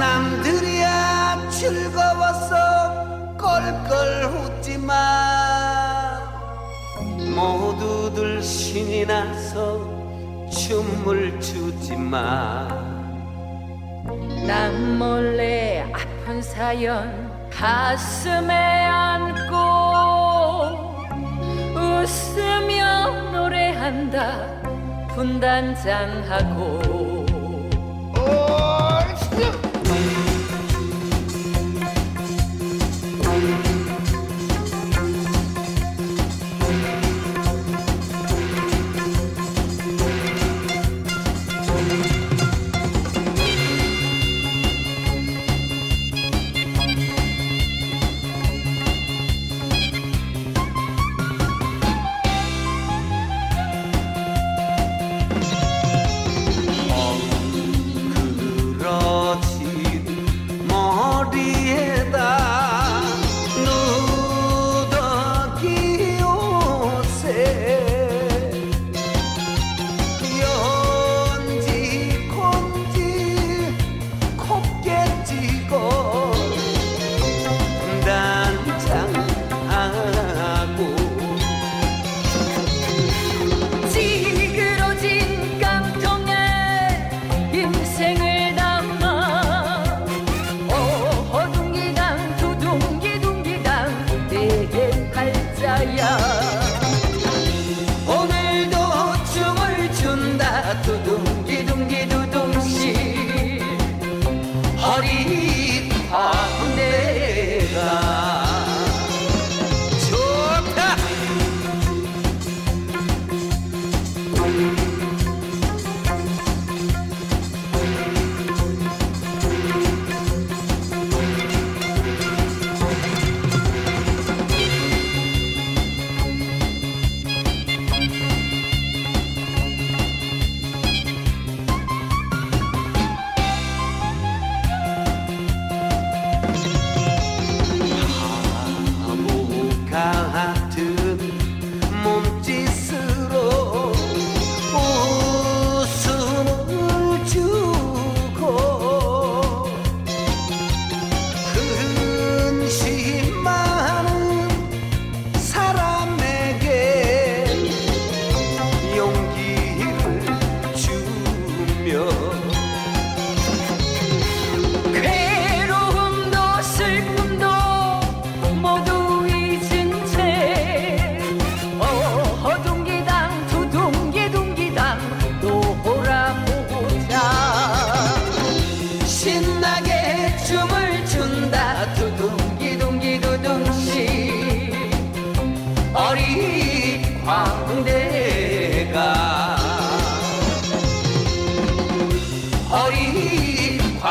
남들이야 아, 즐거워서 껄껄 웃지만 모두들 신이 나서 춤을 추지만 난 몰래 아픈 사연 가슴에 안고 웃으며 노래한다. 분단장하고 sorry. I 신나게 춤을 춘다. 두둥기둥기두둥시. 어리광대가. 어리광대가.